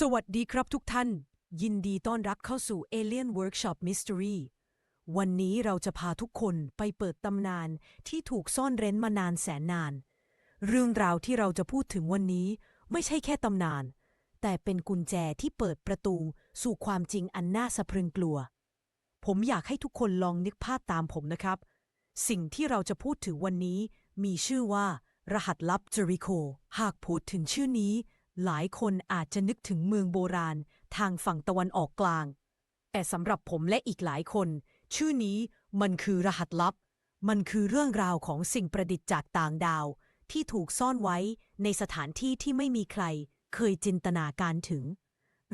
สวัสดีครับทุกท่าน ยินดีต้อนรับเข้าสู่ Alien Workshop Mystery วันนี้เราจะพาทุกคนไปเปิดตำนานที่ถูกซ่อนเร้นมานานแสนนาน เรื่องราวที่เราจะพูดถึงวันนี้ไม่ใช่แค่ตำนาน แต่เป็นกุญแจที่เปิดประตูสู่ความจริงอันน่าสะพรึงกลัว ผมอยากให้ทุกคนลองนึกภาพตามผมนะครับ สิ่งที่เราจะพูดถึงวันนี้มีชื่อว่า รหัสลับเจริโค หากพูดถึงชื่อนี้ หลายคนอาจจะนึกถึงเมืองโบราณทางฝั่งตะวันออกกลาง แต่สำหรับผมและอีกหลายคน ชื่อนี้มันคือรหัสลับ มันคือเรื่องราวของสิ่งประดิษฐ์จากต่างดาว ที่ถูกซ่อนไว้ในสถานที่ที่ไม่มีใคร เคยจินตนาการถึง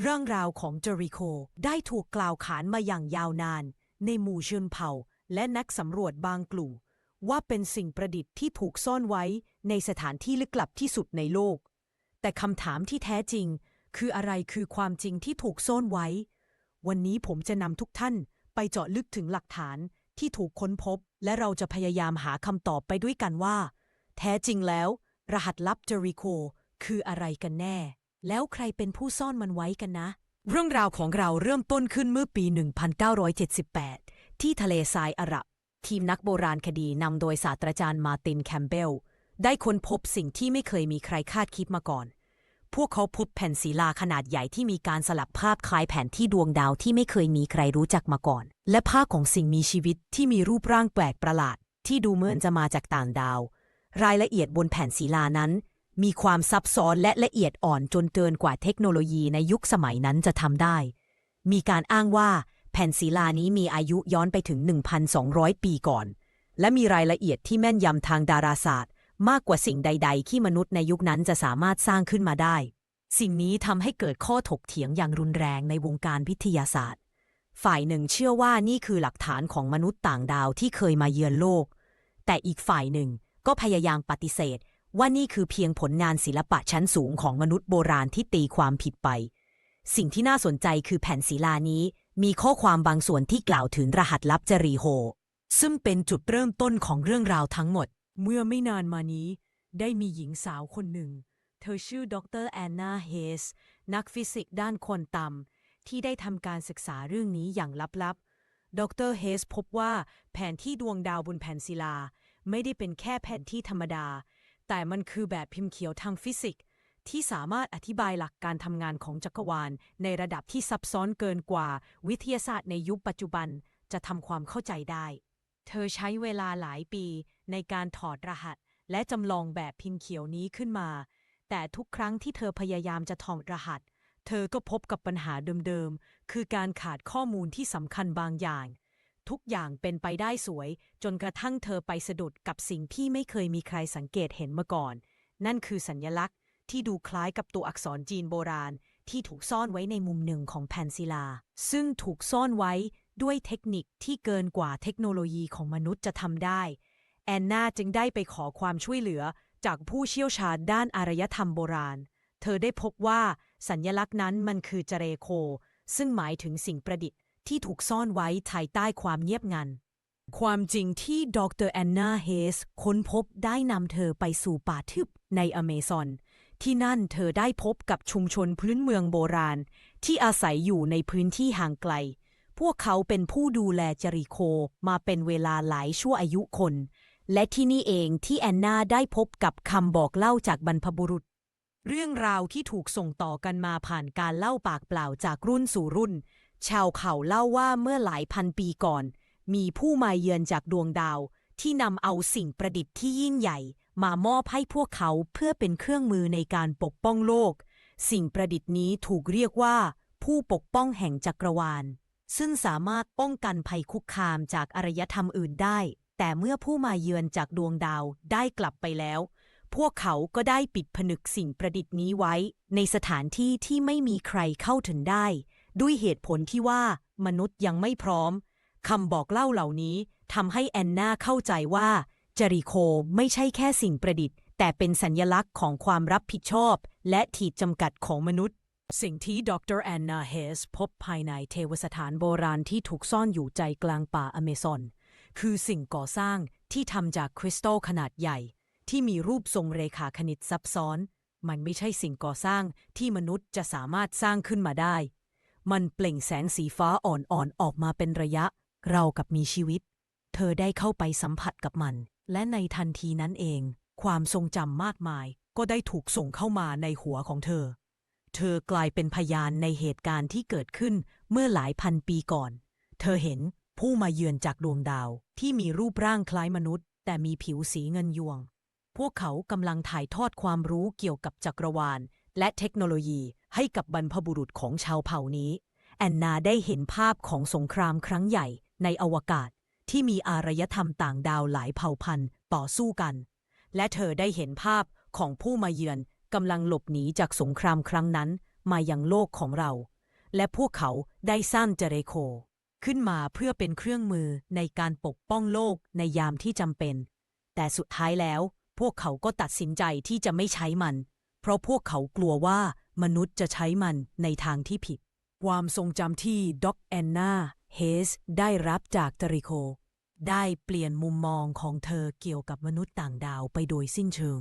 เรื่องราวของเจอริโคได้ถูกกล่าวขานมาอย่างยาวนาน ในหมู่ชนเผ่า และนักสำรวจบางกลุ่มว่าเป็นสิ่งประดิษฐ์ที่ถูกซ่อนไว้ในสถานที่ลึกลับที่สุดในโลก แต่คำถามที่แท้จริง คืออะไรคือความจริงที่ถูกซ่อนไว้ วันนี้ผมจะนำทุกท่านไปเจาะลึกถึงหลักฐานที่ถูกค้นพบ และเราจะพยายามหาคำตอบไปด้วยกันว่า แท้จริงแล้ว รหัสลับเจอริโค คืออะไรกันแน่ แล้วใครเป็นผู้ซ่อนมันไว้กันนะ เรื่องราวของเราเริ่มต้นขึ้นเมื่อปี 1978 ที่ทะเลทรายอาหรับ ทีมนักโบราณคดีนำโดยศาสตราจารย์มาร์ตินแคมเบล ได้ค้นพบสิ่งที่ไม่เคยมีใครคาดคิดมาก่อน พวกเขาพบแผ่นศิลาขนาดใหญ่ที่มีการสลักภาพคล้ายแผนที่ดวงดาวที่ไม่เคยมีใครรู้จักมาก่อน และภาพของสิ่งมีชีวิตที่มีรูปร่างแปลกประหลาด ที่ดูเหมือนจะมาจากต่างดาว รายละเอียดบนแผ่นศิลานั้น มีความซับซ้อนและละเอียดอ่อนจนเกินกว่าเทคโนโลยีในยุคสมัยนั้นจะทำได้ มีการอ้างว่าแผ่นศิลานี้มีอายุย้อนไปถึง 1,200 ปีก่อน และมีรายละเอียดที่แม่นยำทางดาราศาสตร์ มากกว่าสิ่งใด ๆ ที่มนุษย์ในยุคนั้นจะสามารถสร้างขึ้นมาได้ สิ่งนี้ทำให้เกิดข้อถกเถียงอย่างรุนแรงในวงการวิทยาศาสตร์ ฝ่ายหนึ่งเชื่อว่านี่คือหลักฐานของมนุษย์ต่างดาวที่เคยมาเยือนโลก แต่อีกฝ่ายหนึ่งก็พยายามปฏิเสธ ว่านี่คือเพียงผลงานศิลปะชั้นสูงของมนุษย์โบราณที่ตีความผิดไป สิ่งที่น่าสนใจคือแผ่นศิลานี้ มีข้อความบางส่วนที่กล่าวถึงรหัสลับจรีโฮซึ่งเป็นจุดเริ่มต้นของเรื่องราวทั้งหมด เมื่อไม่นานมานี้ ได้มีหญิงสาวคนหนึ่ง เธอชื่อดรแอนนาเฮสนักฟิสิกส์ด้านควอนตัมที่ได้ทำการศึกษาเรื่องนี้อย่างลับๆ ดรเฮสพบว่าแผนที่ดวงดาวบนแผ่นศิลา ไม่ได้เป็นแค่แผนที่ธรรมดา แต่มันคือแบบพิมพ์เขียวทางฟิสิกส์ที่สามารถอธิบายหลักการทำงานของจักรวาล ในระดับที่ซับซ้อนเกินกว่า วิทยาศาสตร์ในยุคปัจจุบันจะทำความเข้าใจได้ เธอใช้เวลาหลายปี ในการถอดรหัส และจำลองแบบพิมพ์เขียวนี้ขึ้นมา แต่ทุกครั้งที่เธอพยายามจะถอดรหัส เธอก็พบกับปัญหาเดิมๆ คือการขาดข้อมูลที่สำคัญบางอย่าง ทุกอย่างเป็นไปได้สวย จนกระทั่งเธอไปสะดุดกับสิ่งที่ไม่เคยมีใครสังเกตเห็นมาก่อน นั่นคือสัญญลักษณ์ ที่ดูคล้ายกับตัวอักษรจีนโบราณ ที่ถูกซ่อนไว้ในมุมหนึ่งของแผ่นศิลา ซึ่งถูกซ่อนไว้ด้วยเทคนิคที่เกินกว่าเทคโนโลยีของมนุษย์จะทำได้ แอนนาจึงได้ไปขอความช่วยเหลือจากผู้เชี่ยวชาญด้านอารยธรรมโบราณ เธอได้พบว่าสัญญลักษณ์นั้นมันคือจเรโค ซึ่งหมายถึงสิ่งประดิษฐ์ที่ถูกซ่อนไว้ภายใต้ความเงียบงัน ความจริงที่ดรแอนนาเฮสค้นพบได้นำเธอไปสู่ป่าทึบในอเมซอน ที่นั่นเธอได้พบกับชุมชนพื้นเมืองโบราณ ที่อาศัยอยู่ในพื้นที่ห่างไกล พวกเขาเป็นผู้ดูแลจริโคมาเป็นเวลาหลายชั่วอายุคน และที่นี่เองที่แอนนาได้พบกับคำบอกเล่าจากบรรพบุรุษ เรื่องราวที่ถูกส่งต่อกันมาผ่านการเล่าปากเปล่าจากรุ่นสู่รุ่น ชาวเขาเล่าว่าเมื่อหลายพันปีก่อน มีผู้มาเยือนจากดวงดาว ที่นำเอาสิ่งประดิษฐ์ที่ยิ่งใหญ่ มามอบให้พวกเขาเพื่อเป็นเครื่องมือในการปกป้องโลก สิ่งประดิษฐ์นี้ถูกเรียกว่า ผู้ปกป้องแห่งจักรวาล ซึ่งสามารถป้องกันภัยคุกคามจากอารยธรรมอื่นได้ แต่เมื่อผู้มาเยือนจากดวงดาวได้กลับไปแล้ว พวกเขาก็ได้ปิดผนึกสิ่งประดิษฐ์นี้ไว้ ในสถานที่ที่ไม่มีใครเข้าถึงได้ ด้วยเหตุผลที่ว่ามนุษย์ยังไม่พร้อมคำบอกเล่าเหล่านี้ทำให้แอนนาเข้าใจว่าจริโคไม่ใช่แค่สิ่งประดิษฐ์ แต่เป็นสัญญลักษณ์ของความรับผิดชอบ และขีดจำกัดของมนุษย์ สิ่งที่ดรแอนนาเฮสพบภายในเทวสถานโบราณที่ถูกซ่อนอยู่ใจกลางป่าอเมซอน คือสิ่งก่อสร้างที่ทำจากคริสตัลขนาดใหญ่ ที่มีรูปทรงเรขาคณิตซับซ้อน มันไม่ใช่สิ่งก่อสร้างที่มนุษย์จะสามารถสร้างขึ้นมาได้ มันเปล่งแสงสีฟ้าอ่อนๆออกมาเป็นระยะ เรากับมีชีวิต เธอได้เข้าไปสัมผัสกับมัน และในทันทีนั้นเอง ความทรงจำมากมายก็ได้ถูกส่งเข้ามาในหัวของเธอ เธอกลายเป็นพยานในเหตุการณ์ที่เกิดขึ้นเมื่อหลายพันปีก่อน เธอเห็น ผู้มาเยือนจากดวงดาวที่มีรูปร่างคล้ายมนุษย์ แต่มีผิวสีเงินยวง พวกเขากำลังถ่ายทอดความรู้เกี่ยวกับจักรวาล และเทคโนโลยีให้กับบรรพบุรุษของชาวเผ่านี้ แอนนาได้เห็นภาพของสงครามครั้งใหญ่ในอวกาศที่มีอารยธรรมต่างดาวหลายเผ่าพันธุ์ต่อสู้กัน และเธอได้เห็นภาพของผู้มาเยือนกำลังหลบหนีจากสงครามครั้งนั้นมายังโลกของเรา และพวกเขาได้สร้างเจเรโค ขึ้นมาเพื่อเป็นเครื่องมือในการปกป้องโลกในยามที่จำเป็น แต่สุดท้ายแล้ว พวกเขาก็ตัดสินใจที่จะไม่ใช้มัน เพราะพวกเขากลัวว่ามนุษย์จะใช้มันในทางที่ผิด ความทรงจำที่ด็อกแอนนาเฮสได้รับจากเจริโค ได้เปลี่ยนมุมมองของเธอเกี่ยวกับมนุษย์ต่างดาวไปโดยสิ้นเชิง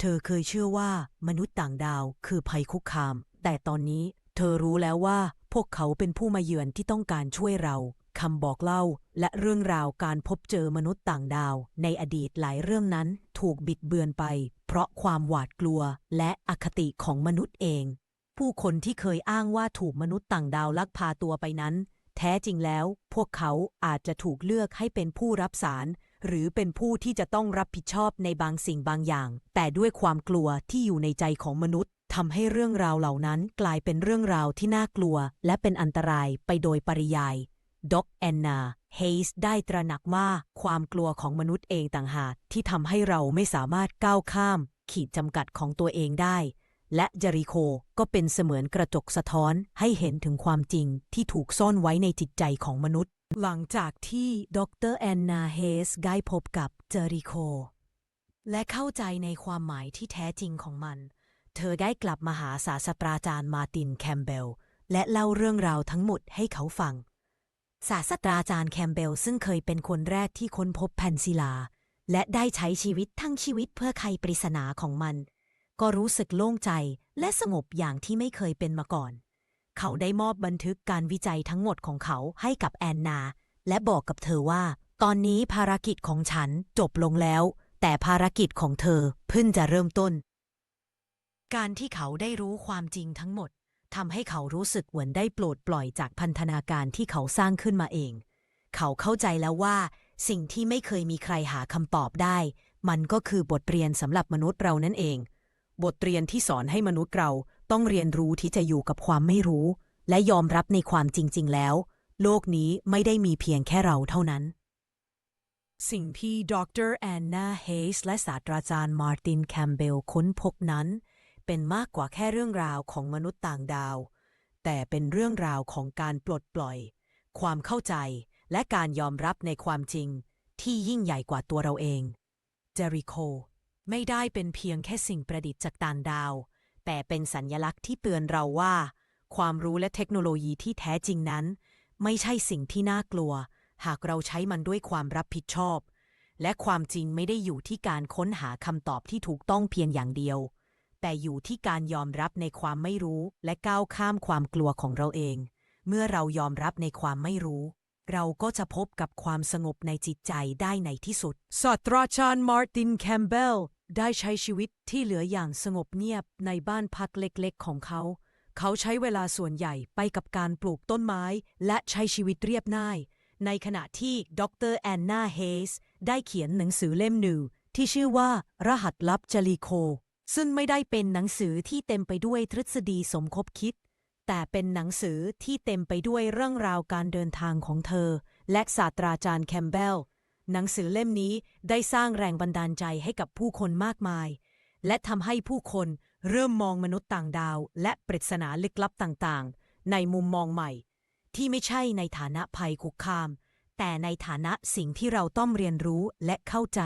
เธอเคยเชื่อว่ามนุษย์ต่างดาวคือภัยคุกคาม แต่ตอนนี้เธอรู้แล้วว่า พวกเขาเป็นผู้มาเยือนที่ต้องการช่วยเราคำบอกเล่าและเรื่องราวการพบเจอมนุษย์ต่างดาว ในอดีตหลายเรื่องนั้นถูกบิดเบือนไป เพราะความหวาดกลัวและอคติของมนุษย์เอง ผู้คนที่เคยอ้างว่าถูกมนุษย์ต่างดาวลักพาตัวไปนั้น แท้จริงแล้ว พวกเขาอาจจะถูกเลือกให้เป็นผู้รับสาร หรือเป็นผู้ที่จะต้องรับผิดชอบในบางสิ่งบางอย่าง แต่ด้วยความกลัวที่อยู่ในใจของมนุษย์ ทำให้เรื่องราวเหล่านั้นกลายเป็นเรื่องราวที่น่ากลัว และเป็นอันตรายไปโดยปริยายด็อกแอนนาเฮสได้ตระหนักว่าความกลัวของมนุษย์เองต่างหากที่ทำให้เราไม่สามารถก้าวข้าม ขีดจำกัดของตัวเองได้ และเจริโคก็เป็นเสมือนกระจกสะท้อนให้เห็นถึงความจริงที่ถูกซ่อนไว้ในจิตใจของมนุษย์ หลังจากที่ดรแอนนาเฮสได้พบกับเจริโค และเข้าใจในความหมายที่แท้จริงของมัน เธอได้กลับมาหาศาสตราจารย์มาตินแคมเบล และเล่าเรื่องราวทั้งหมดให้เขาฟัง ศาสตราจารย์แคมเบลซึ่งเคยเป็นคนแรกที่ค้นพบแผ่นศิลา และได้ใช้ชีวิตทั้งชีวิตเพื่อไขปริศนาของมัน ก็รู้สึกโล่งใจและสงบอย่างที่ไม่เคยเป็นมาก่อน เขาได้มอบบันทึกการวิจัยทั้งหมดของเขาให้กับแอนนา และบอกกับเธอว่า ตอนนี้ภารกิจของฉันจบลงแล้ว แต่ภารกิจของเธอเพิ่งจะเริ่มต้น การที่เขาได้รู้ความจริงทั้งหมดทำให้เขารู้สึกเหมือนได้ปลดปล่อยจากพันธนาการที่เขาสร้างขึ้นมาเอง เขาเข้าใจแล้วว่า สิ่งที่ไม่เคยมีใครหาคำตอบได้ มันก็คือบทเรียนสำหรับมนุษย์เรานั่นเอง บทเรียนที่สอนให้มนุษย์เราต้องเรียนรู้ที่จะอยู่กับความไม่รู้ และยอมรับในความจริง ๆ แล้ว โลกนี้ไม่ได้มีเพียงแค่เราเท่านั้น สิ่งที่ดรแอนนาเฮสและศาสตราจารย์มาร์ตินแคมเบลค้นพบนั้น เป็นมากกว่าแค่เรื่องราวของมนุษย์ต่างดาว แต่เป็นเรื่องราวของการปลดปล่อย ความเข้าใจและการยอมรับในความจริง ที่ยิ่งใหญ่กว่าตัวเราเองเจริโค ไม่ได้เป็นเพียงแค่สิ่งประดิษฐ์จากต่างดาว แต่เป็นสัญญลักษณ์ที่เตือนเราว่า ความรู้และเทคโนโลยีที่แท้จริงนั้น ไม่ใช่สิ่งที่น่ากลัว หากเราใช้มันด้วยความรับผิดชอบ และความจริงไม่ได้อยู่ที่การค้นหาคำตอบที่ถูกต้องเพียงอย่างเดียว แต่อยู่ที่การยอมรับในความไม่รู้และก้าวข้ามความกลัวของเราเอง เมื่อเรายอมรับในความไม่รู้ เราก็จะพบกับความสงบในจิตใจได้ในที่สุด ศาสตราจารย์มาร์ตินแคมเบลได้ใช้ชีวิตที่เหลืออย่างสงบเงียบในบ้านพักเล็กๆ ของเขา เขาใช้เวลาส่วนใหญ่ไปกับการปลูกต้นไม้ และใช้ชีวิตเรียบง่าย ในขณะที่ดรแอนนาเฮสได้เขียนหนังสือเล่มหนึ่งที่ชื่อว่า รหัสลับจลีโค ซึ่งไม่ได้เป็นหนังสือที่เต็มไปด้วยทฤษฎีสมคบคิด แต่เป็นหนังสือที่เต็มไปด้วยเรื่องราวการเดินทางของเธอ และศาสตราจารย์แคมเบลหนังสือเล่มนี้ได้สร้างแรงบันดาลใจให้กับผู้คนมากมาย และทำให้ผู้คนเริ่มมองมนุษย์ต่างดาว และปริศนาลึกลับต่างๆ ในมุมมองใหม่ ที่ไม่ใช่ในฐานะภัยคุกคาม แต่ในฐานะสิ่งที่เราต้องเรียนรู้และเข้าใจ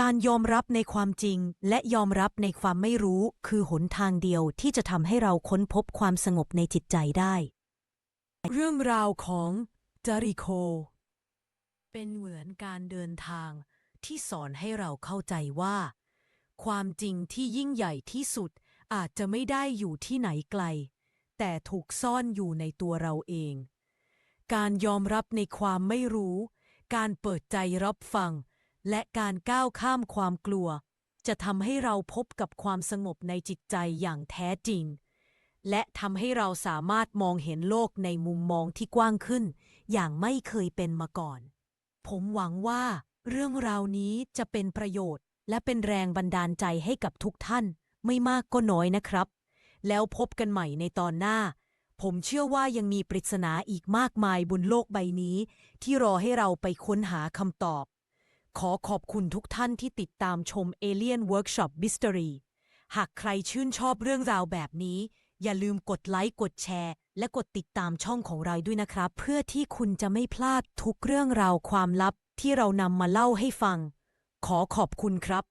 การยอมรับในความจริงและยอมรับในความไม่รู้คือหนทางเดียวที่จะทำให้เราค้นพบความสงบในจิตใจได้ เรื่องราวของจาริโค เป็นเหมือนการเดินทางที่สอนให้เราเข้าใจว่า ความจริงที่ยิ่งใหญ่ที่สุดอาจจะไม่ได้อยู่ที่ไหนไกล แต่ถูกซ่อนอยู่ในตัวเราเอง การยอมรับในความไม่รู้ การเปิดใจรับฟัง และการก้าวข้ามความกลัว จะทำให้เราพบกับความสงบในจิตใจอย่างแท้จริง และทำให้เราสามารถมองเห็นโลกในมุมมองที่กว้างขึ้น อย่างไม่เคยเป็นมาก่อน ผมหวังว่าเรื่องราวนี้จะเป็นประโยชน์ และเป็นแรงบันดาลใจให้กับทุกท่าน ไม่มากก็น้อยนะครับ แล้วพบกันใหม่ในตอนหน้า ผมเชื่อว่ายังมีปริศนาอีกมากมายบนโลกใบนี้ ที่รอให้เราไปค้นหาคำตอบ ขอขอบคุณทุกท่านที่ติดตามชม Alien Workshop Mystery หากใครชื่นชอบเรื่องราวแบบนี้ อย่าลืมกดไลค์กดแชร์ และกดติดตามช่องของเราด้วยนะครับ เพื่อที่คุณจะไม่พลาดทุกเรื่องราวความลับที่เรานำมาเล่าให้ฟัง ขอขอบคุณครับ